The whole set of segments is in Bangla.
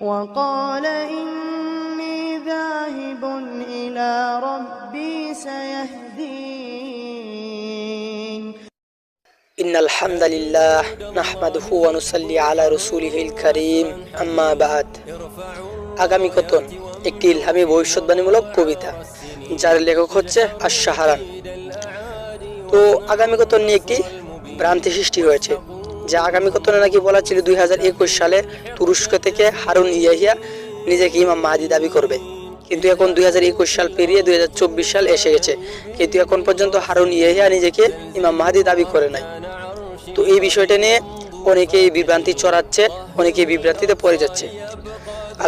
وقال إني ذاهب إلى ربي سيهدين إن الحمد لله نحمده ونصلي على رسوله الكريم أما بعد আগামী কথন একটি ইলহামি ভবিষ্যৎবাণীমূলক কবিতা যার লেখক হচ্ছে আশাহারান তো আগামী কথন নিয়ে একটি ভ্রান্তি সৃষ্টি হয়েছে যে আগামী কথনে নাকি বলা ছিল দুই হাজার একুশ সালে তুরস্ক থেকে হারুন ইয়াহিয়া নিজেকে ইমাম মাহাদি দাবি করবে। কিন্তু এখন দুই হাজার একুশ সাল পেরিয়ে দুই সাল এসে গেছে। কিন্তু এখন পর্যন্ত হারুন ইয়াহিয়া নিজেকে ইমাম মাহাদি দাবি করে নাই। তো এই বিষয়টা নিয়ে অনেকেই বিভ্রান্তি চড়াচ্ছে অনেকেই বিভ্রান্তিতে পড়ে যাচ্ছে।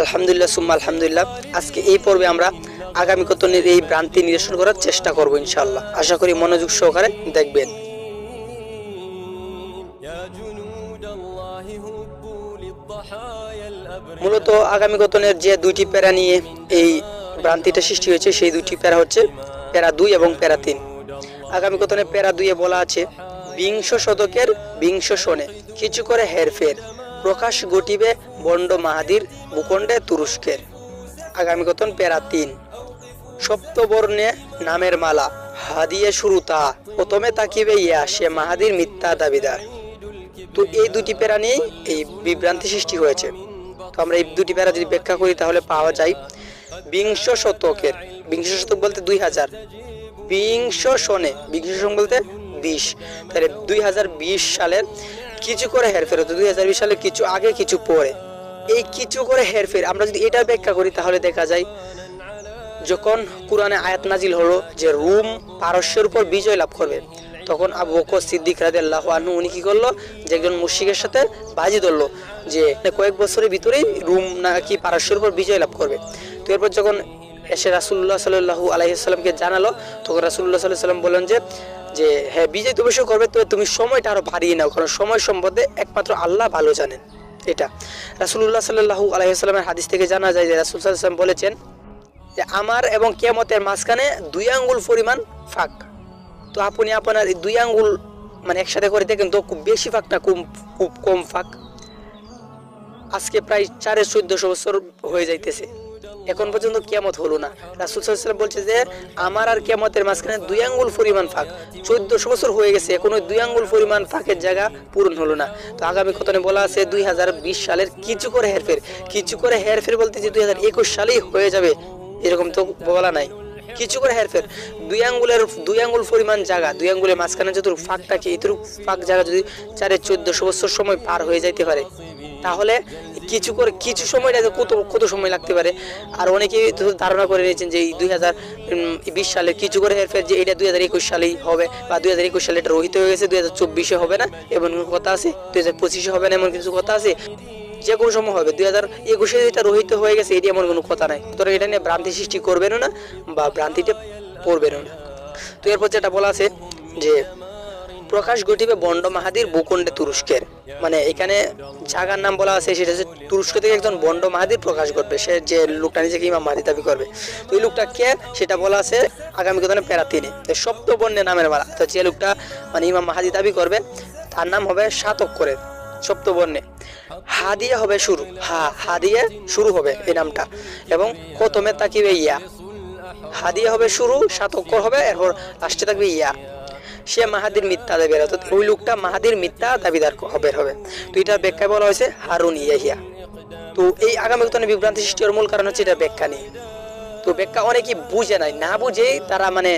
আলহামদুলিল্লাহ, সুম্মা আলহামদুলিল্লাহ। আজকে এই পর্বে আমরা আগামী কতনের এই ভ্রান্তি নিরসন করার চেষ্টা করব ইনশাল্লাহ আশা করি মনোযোগ সহকারে দেখবেন। মূলত আগামী গতনের যে দুইটি প্যারা নিয়ে এই ভ্রান্তিটা সৃষ্টি হয়েছে, সেই দুটি প্যারা হচ্ছে প্যারা দুই এবং প্যারা তিন। আগামী গতনে প্যারা দুইয়ে বলা আছে, বিংশ শতকের বিংশ সনে কিছু করে হেরফের, প্রকাশ ঘটিবে বন্ড মাহাদির, ভূখণ্ডে তুরস্কের। আগামী গতন প্যারা তিন। সপ্তবর্ণে নামের মালা হাদিয়ে শুরু তা, প্রথমে তাকিবে ইয়া, সে মাহাদির মিথ্যা দাবিদার। তো এই দুটি প্যারা নিয়েই এই বিভ্রান্তি সৃষ্টি হয়েছে। তো আমরা এই দুটি প্যারা যদি ব্যাখ্যা করি, তাহলে পাওয়া যায় বিংশ শতকের। বিংশ শতক বলতে দুই হাজার। বিংশ সনে বিংশ সন বলতে বিশ। তাহলে দুই হাজার বিশ সালের কিছু করে হেরফের হতো। দুই হাজার বিশ সালের কিছু আগে, কিছু পরে। এই কিছু করে হেরফের আমরা যদি এটা ব্যাখ্যা করি, তাহলে দেখা যায় যখন কোরআনে আয়াত নাজিল হলো যে রুম পারস্যের উপর বিজয় লাভ করবে তখন আবু বকর সিদ্দিক রাজি আল্লাহ আনহু, উনি কি করল? যে একজন মুশিকের সাথে বাজি ধরলো, যে কয়েক বছরের ভিতরেই রুম নাকি পারস্যের উপর বিজয় লাভ করবে। তো এরপর যখন এসে রাসুল্লাহ সাল্লাহু আলাইসাল্লামকে জানালো, তখন রাসুল্লাহ সাল্লাহ সাল্লাম বললেন যে যে হ্যাঁ বিজয় তো অবশ্যই করবে, তবে তুমি সময়টা আরও বাড়িয়ে নাও, কারণ সময় সম্বন্ধে একমাত্র আল্লাহ ভালো জানেন। এটা। রাসুল্লাহ সাল্লাহু আলাইসাল্লামের হাদিস থেকে জানা যায় যে রাসুল সাল্লাম বলেছেন যে, আমার এবং কেমতের মাঝখানে দুই আঙ্গুল পরিমাণ ফাঁক। তো আপনি আপনার দুই আঙ্গুল মানে একসাথে করে দেখেন তো খুব বেশি ফাঁক না খুব খুব কম ফাঁক। আজকে প্রায় চারে চোদ্দশো বছর হয়ে যাইতেছে। এখন পর্যন্ত কেমত হলো না। রাসুল সাল্লাম বলছে যে, আমার আর কেমতের মাঝখানে দুই আঙ্গুল পরিমাণ ফাঁক। চোদ্দশো বছর হয়ে গেছে, এখন ওই দুই আঙ্গুল পরিমাণ ফাঁকের জায়গা পূরণ হলো না। তো আগামী কথনে বলা আছে দুই হাজার বিশ সালের কিছু করে হেরফের। কিছু করে হেরফের বলতে যে দুই হাজার একুশ সালেই হয়ে যাবে, এরকম তো বলা নাই। কিছু করে হেরফের দুই আঙ্গুলের, দুই আঙ্গুল পরিমাণ জায়গা, দুই আঙ্গুলের মাঝখানে যতটুকু ফাঁক থাকে, এতটুকু ফাঁক জায়গা যদি চারে চোদ্দশো বছর সময় পার হয়ে যাইতে পারে, তাহলে কিছু করে, কিছু সময়টা কত কত সময় লাগতে পারে। আর অনেকেই ধারণা করে নিয়েছেন যে এই দুই হাজার বিশ সালে কিছু করে হেরফের যে এটা দুই হাজার একুশ সালেই হবে, বা দুই হাজার একুশ সালে এটা রহিত হয়ে গেছে, দুই হাজার চব্বিশে হবে না, এমন কথা আছে? দুই হাজার পঁচিশে হবে না, এমন কিছু কথা আছে? যে কোনো সময় হবে। দুই হাজার একুশে যেটা রহিত হয়ে গেছে, এটি এমন কোনো কথা নাই। তোরা এটা নিয়ে ভ্রান্তি সৃষ্টি করবেনও না বা ভ্রান্তিতে পড়বেনও না। তো এরপর যেটা বলা আছে যে, প্রকাশ ঘটিবে বন্ড মাহাদির ভূখণ্ডে তুরস্কের। মানে এখানে জাগার নাম বলা আছে, সেটা হচ্ছে তুরস্ক থেকে একজন বন্ড মাহাদির প্রকাশ ঘটবে। সে যে লোকটা নিজেকে ইমাম মাহাদি দাবি করবে। তো ওই লোকটা কে? সেটা বলা আছে আগামী কথা প্যারা তিনে সপ্ত বর্ণের নামের মালা তো যে লোকটা মানে ইমাম মাহাদি দাবি করবে, তার নাম হবে সাত অক্ষরের। সপ্তবর্ণে। হা দিয়ে হবে শুরু। হা হা দিয়ে শুরু হবে এই নামটা। এবং প্রথমে তাকিবে ইয়া। হা দিয়ে হবে শুরু, সাত অক্ষর হবে, এরপর লাস্টে থাকবে ইয়া। সে মাহাদির মিথ্যা দাবিদার অর্থাৎ ওই লোকটা মাহাদির মিথ্যা দাবিদার হবে হবে। তো এটার ব্যাখ্যায় বলা হয়েছে, হারুন ইয়াহিয়া। তো এই আগামী বিভ্রান্তি সৃষ্টি হওয়ার মূল কারণ হচ্ছে এটা ব্যাখ্যা নিয়ে। তো ব্যাখ্যা অনেকেই বুঝে নাই। না বুঝেই তারা মানে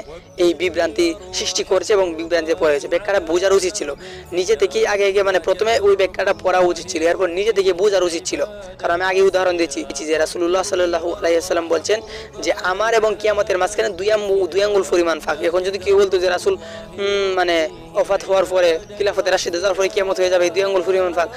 এই বিভ্রান্তি সৃষ্টি করছে এবং বিভ্রান্তিতে পড়ে গেছে ব্যাখ্যাটা বোঝার উচিত ছিল। নিজে থেকেই আগে আগে মানে প্রথমে ওই ব্যাখ্যাটা পড়া উচিত ছিল। এরপর নিজে থেকে বোঝার উচিত ছিল। কারণ আমি আগে উদাহরণ দিচ্ছি যে রাসুল্লাহ সাল্লাহ আলাইসাল্লাম বলছেন যে আমার এবং কিয়ামতের মাঝখানে দুই দুই আঙ্গুল পরিমাণ ফাঁক। এখন যদি কেউ বলতো যে রাসুল মানে অফাত হওয়ার পরে খিলাফতের রাশিদ যাওয়ার পরে কিয়ামত হয়ে যাবে দুই আঙ্গুল পরিমাণ ফাঁক।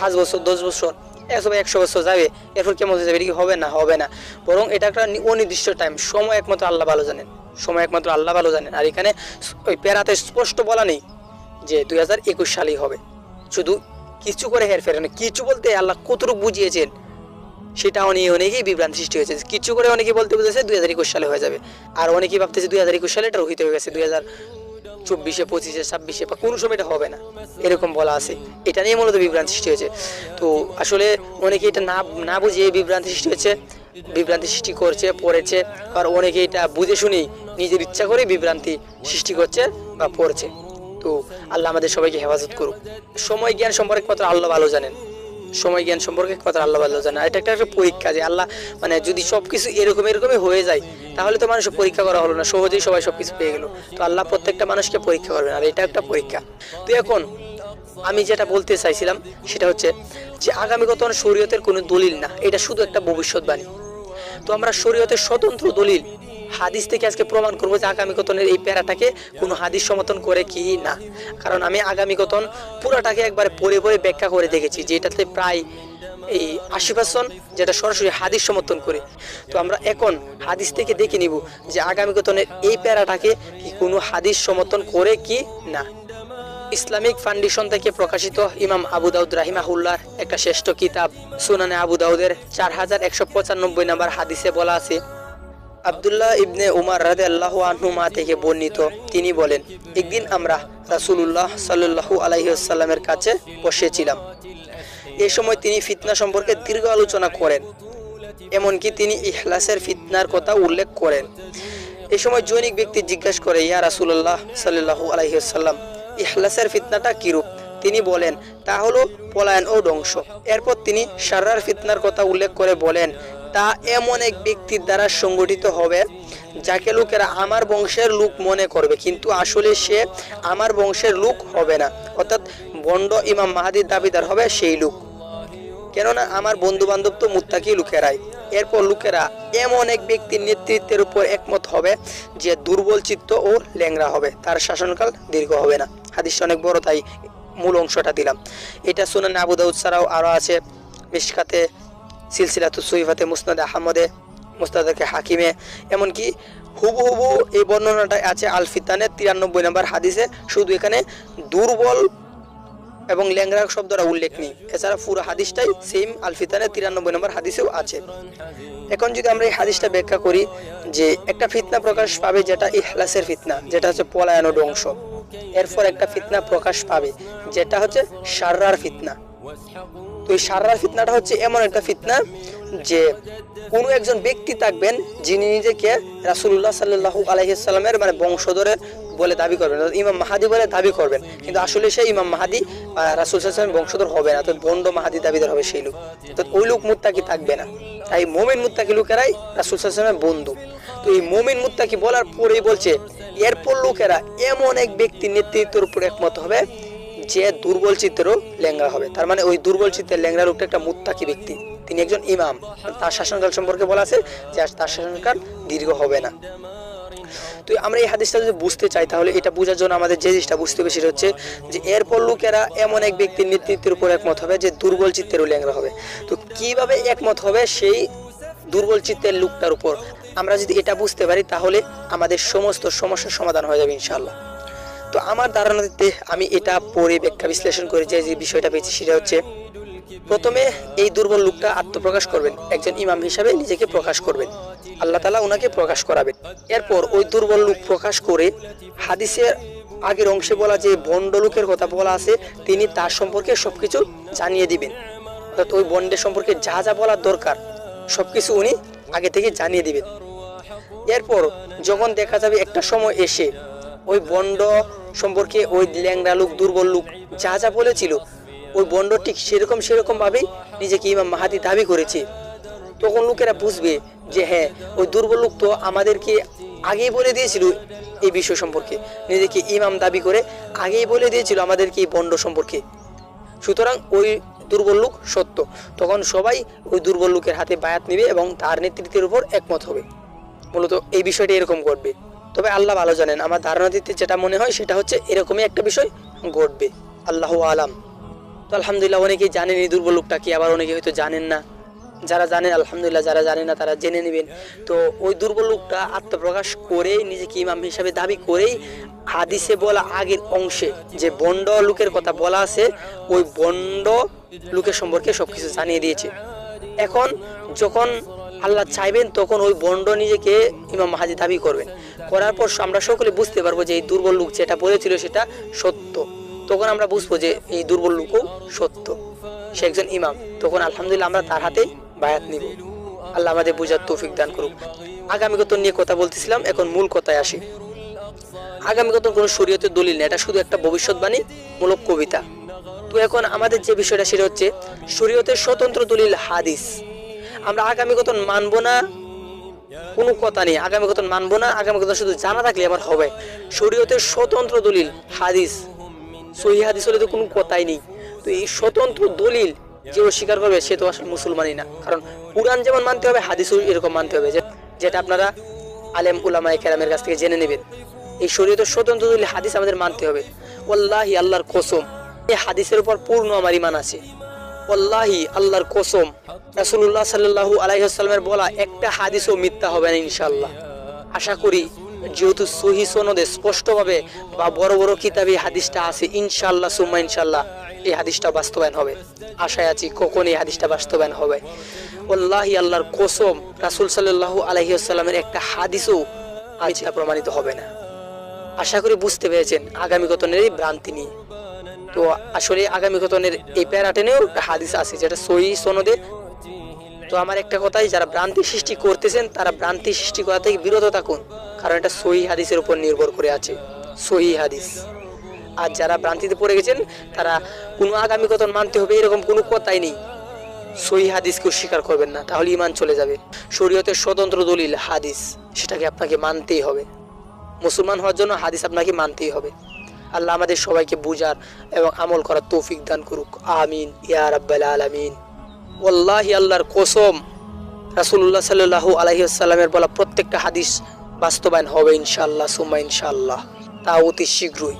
হাজ বছর, দশ বছর। একশো একশো বছর যাবে, এরপর কেমন হয়ে যাবে, এটা কি হবে না? হবে না। বরং এটা একটা অনির্দিষ্ট টাইম সময় একমাত্র আল্লাহ ভালো জানেন। সময় একমাত্র আল্লাহ ভালো জানেন। আর এখানে ওই প্যারাতে স্পষ্ট বলা নেই যে দুই হাজার একুশ সালেই হবে। শুধু কিছু করে হেরফের মানে কিছু বলতে আল্লাহ কতটুকু বুঝিয়েছেন সেটা অনেক অনেকেই বিভ্রান্তি সৃষ্টি হয়েছে। কিছু করে অনেকেই বলতে বুঝেছে দুই হাজার একুশ সালে হয়ে যাবে। আর অনেকেই ভাবতেছে দুই হাজার একুশ সালে এটা রহিত হয়ে গেছে, দুই হাজার চব্বিশে, পঁচিশে, ছাব্বিশে বা কোনো সময় এটা হবে না। এরকম বলা আছে। এটা নিয়ে মূলত বিভ্রান্তি সৃষ্টি হয়েছে। তো আসলে অনেকে এটা না না বুঝে বিভ্রান্তি সৃষ্টি হয়েছে, বিভ্রান্তি সৃষ্টি করছে, পড়েছে, আর অনেকে এটা বুঝে শুনেই নিজের ইচ্ছা করে বিভ্রান্তি সৃষ্টি করছে বা পড়ছে। তো আল্লাহ আমাদের সবাইকে হেফাজত করুক। সময় জ্ঞান সম্পর্কে কত আল্লাহ ভালো জানেন? সময় জ্ঞান সম্পর্কে কথা আল্লাহ ভালো জানে এটা একটা একটা পরীক্ষা যে আল্লাহ মানে যদি সবকিছু এরকম এরকমই হয়ে যায়, তাহলে তো মানুষের পরীক্ষা করা হলো না, সহজেই সবাই সবকিছু পেয়ে গেল। তো আল্লাহ প্রত্যেকটা মানুষকে পরীক্ষা করবেন, আর এটা একটা পরীক্ষা। তো এখন আমি যেটা বলতে চাইছিলাম, সেটা হচ্ছে যে আগামীগত শরীয়তের কোনো দলিল না, এটা শুধু একটা ভবিষ্যৎবাণী। তো আমরা শরীয়তের স্বতন্ত্র দলিল হাদিস থেকে আজকে প্রমাণ করব যে আগামী কতনের এই প্যারাটাকে কোনো হাদিস সমর্থন করে কি না। কারণ আমি আগামী কতন পুরাটাকে একবারে পড়ে পড়ে ব্যাখ্যা করে দেখেছি, যেটাতে প্রায় এই আশি পার্সেন্ট যেটা সরাসরি হাদিস সমর্থন করে। তো আমরা এখন হাদিস থেকে দেখে নিব যে আগামী কতনের এই প্যারাটাকে কি কোনো হাদিস সমর্থন করে কি না। ইসলামিক ফাউন্ডেশন থেকে প্রকাশিত ইমাম আবু দাউদ রাহিমাহুল্লার একটা শ্রেষ্ঠ কিতাব, সুনানে আবু দাউদের চার হাজার একশো পঁচানব্বই নাম্বার হাদিসে বলা আছে আবদুল্লাহ ইবনে উমার রাদে আল্লাহ আনহুমা থেকে বর্ণিত। তিনি বলেন, একদিন আমরা রাসূলুল্লাহ সাল্লু আলাইসাল্লামের কাছে বসেছিলাম। এই সময় তিনি ফিতনা সম্পর্কে দীর্ঘ আলোচনা করেন, এমনকি তিনি ইখলাসের ফিতনার কথা উল্লেখ করেন। এ সময় জৈনিক ব্যক্তি জিজ্ঞাসা করে, ইয়া রাসূলুল্লাহ সাল্লাল্লাহু আলাইহি ওয়াসাল্লাম, ইখলাসের ফিতনাটা কিরূপ? তিনি বলেন, তা হলো পলায়ন ও ধ্বংস। এরপর তিনি সারার ফিতনার কথা উল্লেখ করে বলেন তা এমন এক ব্যক্তির দ্বারা সংগঠিত হবে, যাকে লোকেরা আমার বংশের লোক মনে করবে। কিন্তু আসলে সে আমার বংশের লোক হবে না। অর্থাৎ বন্ড ইমাম মাহাদির দাবিদার হবে সেই লোক। কেননা আমার বন্ধু বান্ধব তো মুত্তাকি লোকেরাই। এরপর লোকেরা এমন এক ব্যক্তির নেতৃত্বের উপর একমত হবে যে দুর্বল চিত্ত ও ল্যাংরা হবে। তার শাসনকাল দীর্ঘ হবে না। হাদিসটা অনেক বড়, তাই মূল অংশটা দিলাম। এটা শুনে আবু দাউদ ছাড়াও আরও আছে। মিশকাতে সিলসিলাতু সহিফাতে মুসনাদে আহমদে মুস্তাদাকে হাকিমে, এমনকি হুবু হুবু এই বর্ণনাটা আছে আলফিতানে, তিরানব্বই নম্বর হাদিসে। শুধু এখানে দুর্বল এবং ল্যাংরা শব্দটা উল্লেখ নেই। এছাড়া পুরো হাদিসটাই সেম আলফিতানে, তিরানব্বই নম্বর হাদিসেও আছে। এখন যদি আমরা এই হাদিসটা ব্যাখ্যা করি যে একটা ফিতনা প্রকাশ পাবে যেটা ইহলাসের ফিতনা, যেটা হচ্ছে পলায়ন ও ধ্বংস। এরপর একটা ফিতনা প্রকাশ পাবে, যেটা হচ্ছে সাররার ফিতনা। তো এই সাররার ফিতনাটা হচ্ছে এমন একটা ফিতনা যে কোনো একজন ব্যক্তি থাকবেন যিনি নিজেকে রাসুল্লাহ সাল্লাহু আলহিসাল্লামের মানে বংশধরের বলে দাবি করবেন ইমাম মাহাদি বলে দাবি করবেন। কিন্তু আসলে সে ইমাম মাহাদি রাসুল সাল্লামের বংশধর হবে না, অর্থাৎ বন্ড মাহাদি দাবিদার হবে সেই লোক। অর্থাৎ ওই লোক মুত্তাকি থাকবে না। তাই মোমেন মুত্তাকি লোকেরাই রাসুল সাল্লামের বন্ধু। তো এই মোমেন মুত্তাকি বলার পরেই বলছে, এরপর লোকেরা এমন এক ব্যক্তির নেতৃত্বের উপর একমত হবে যে দুর্বল চিত্রেরও ল্যাংরা হবে। তার মানে ওই দুর্বল চিত্রের ল্যাংরা লোকটা একটা মুত্তাকি ব্যক্তি। তিনি একজন ইমাম। তার শাসনকাল সম্পর্কে বলা আছে যে তার শাসনকাল দীর্ঘ হবে না। তো আমরা এই হাদিসটা যদি বুঝতে চাই, তাহলে এটা বোঝার জন্য আমাদের যে জিনিসটা বুঝতে হবে সেটা হচ্ছে যে এরপর লোকেরা এমন এক ব্যক্তির নেতৃত্বের উপর একমত হবে যে দুর্বল চিত্তেরও ল্যাংরা হবে। তো কীভাবে একমত হবে সেই দুর্বল চিত্তের লোকটার উপর? আমরা যদি এটা বুঝতে পারি, তাহলে আমাদের সমস্ত সমস্যার সমাধান হয়ে যাবে ইনশাল্লাহ তো আমার ধারণাতে আমি এটা পড়ে ব্যাখ্যা বিশ্লেষণ করে যে বিষয়টা পেয়েছি সেটা হচ্ছে, প্রথমে এই দুর্বল লোকটা আত্মপ্রকাশ করবেন, একজন ইমাম হিসাবে নিজেকে প্রকাশ করবেন, আল্লাহ তালা ওনাকে প্রকাশ করাবেন। এরপর ওই দুর্বল লোক প্রকাশ করে হাদিসের আগের অংশে বলা যে, বন্ড লোকের কথা বলা আছে, তিনি তার সম্পর্কে সবকিছু জানিয়ে দিবেন। অর্থাৎ ওই বন্ডের সম্পর্কে যা যা বলার দরকার, সবকিছু উনি আগে থেকে জানিয়ে দিবেন। এরপর যখন দেখা যাবে একটা সময় এসে ওই বন্ড সম্পর্কে ওই ল্যাংরা লোক, দুর্বল লোক যা যা বলেছিল, ওই বন্ড ঠিক সেরকম সেরকম ভাবেই নিজেকে ইমাম মাহাদি দাবি করেছে। তখন লোকেরা বুঝবে যে হ্যাঁ ওই দুর্বল লোক তো আমাদেরকে আগেই বলে দিয়েছিল এই বিষয় সম্পর্কে। নিজেকে ইমাম দাবি করে আগেই বলে দিয়েছিল আমাদেরকে এই বন্ড সম্পর্কে। সুতরাং ওই দুর্বল লোক সত্য। তখন সবাই ওই দুর্বল লোকের হাতে বায়াত নেবে এবং তার নেতৃত্বের উপর একমত হবে। মূলত এই বিষয়টি এরকম ঘটবে। তবে আল্লাহ ভালো জানেন। আমার ধারণা দিতে যেটা মনে হয় সেটা হচ্ছে এরকমই একটা বিষয় ঘটবে। আল্লাহ আলাম। তো আলহামদুলিল্লাহ অনেকেই জানেন এই দুর্বল লোকটা কি, আবার অনেকে হয়তো জানেন না। যারা জানেন, আলহামদুলিল্লাহ যারা জানেন না তারা জেনে নেবেন। তো ওই দুর্বল লোকটা আত্মপ্রকাশ করে নিজেকে ইমাম হিসাবে দাবি করেই হাদিসে বলা আগের অংশে যে বন্ড লোকের কথা বলা আছে, ওই বন্ড লোকের সম্পর্কে সবকিছু জানিয়ে দিয়েছে। এখন যখন আল্লাহ চাইবেন, তখন ওই বন্ড নিজেকে ইমাম মাহাদি দাবি করবেন। করার পর আমরা সকলে বুঝতে পারব যে এই দুর্বল লোক যেটা বলেছিল সেটা সত্য। তখন আমরা বুঝব যে এই দুর্বল লোকও সত্য। সে একজন ইমাম। তখন আলহামদুলিল্লাহ আমরা তার হাতে বায়াত নিব। আল্লাহ আমাদের বুঝার তৌফিক দান করুক। আগামীগত নিয়ে কথা বলতেছিলাম, এখন মূল কথায় আসি। আগামীগত কোনো শরীয়তের দলিল নেই। এটা শুধু একটা ভবিষ্যৎবাণী, মূলক কবিতা। তো এখন আমাদের যে বিষয়টা সেটা হচ্ছে, শরীয়তের স্বতন্ত্র দলিল হাদিস। আমরা আগামীগত মানবো না, কোনো কথা নেই। আগামীগত মানবো না, আগামীগত শুধু জানা থাকলে আমার হবে। শরীয়তের স্বতন্ত্র দলিল, হাদিস, সহি হাদিস হলে তো কোনো কথাই নেই। তো এই স্বতন্ত্র দলিল যে অস্বীকার করবে, সে তো আসলে মুসলমানই না। কারণ পুরাণ যেমন মানতে হবে, হাদিসও এরকম মানতে হবে। যে যেটা আপনারা আলেম উলামায়ে কেরামের কাছ থেকে জেনে নেবেন। এই শরীয়তের স্বতন্ত্র দলিল, হাদিস আমাদের মানতে হবে। ওয়াল্লাহি আল্লাহর কসম, এই হাদিসের উপর পূর্ণ আমার ইমান আছে। ওয়াল্লাহি আল্লাহর কসম। রাসূলুল্লাহ সাল্লাল্লাহু আলাইহি ওয়াসাল্লামের বলা একটা হাদিসও মিথ্যা হবে না ইনশাআল্লাহ। আশা করি যেহেতু সহি সনদে স্পষ্টভাবে বা বড় বড় কিতাবে হাদিসটা আছে, ইনশাআল্লাহ, সুম্মা ইনশাআল্লাহ, এই হাদিসটা বাস্তবায়ন হবে। আশায় আছি কখন এই হাদিসটা বাস্তবায়ন হবে। ওয়াল্লাহি আল্লাহর কসম, রাসূল সাল্লাল্লাহু আলাইহি একটা হাদিসও মিথ্যা প্রমাণিত হবে না। আশা করি বুঝতে পেরেছেন। আগামী গতনের ভ্রান্তি নিয়ে তো আসলে আগামী গতনের এই প্যারাটেনেও হাদিস আছে যেটা সহি সনদে। তো আমার একটা কথাই, যারা ভ্রান্তি সৃষ্টি করতেছেন, তারা ভ্রান্তি সৃষ্টি করা থেকে বিরত থাকুন, কারণ এটা সহি হাদিসের উপর নির্ভর করে আছে, সহি হাদিস। আর যারা ভ্রান্তিতে পড়ে গেছেন, তারা কোনো আগামী গতন মানতে হবে, এরকম কোনো কথাই নেই। সহি হাদিসকেও স্বীকার করবেন না, তাহলে ইমান চলে যাবে। শরীয়তের স্বতন্ত্র দলিল হাদিস, সেটাকে আপনাকে মানতেই হবে। মুসলমান হওয়ার জন্য হাদিস আপনাকে মানতেই হবে। আল্লাহ আমাদের সবাইকে বুঝার এবং আমল করার তৌফিক দান করুক। আমিন। ইয়ার রাব্বাল আলামিন। ওল্লাহি আল্লাহর কোসম। রাসুল্লাহ সাল্লু আলাইহি ওয়াসাল্লামের বলা প্রত্যেকটা হাদিস বাস্তবায়ন হবে ইনশাল্লাহ সুমা ইনশাল্লাহ তা অতি শীঘ্রই।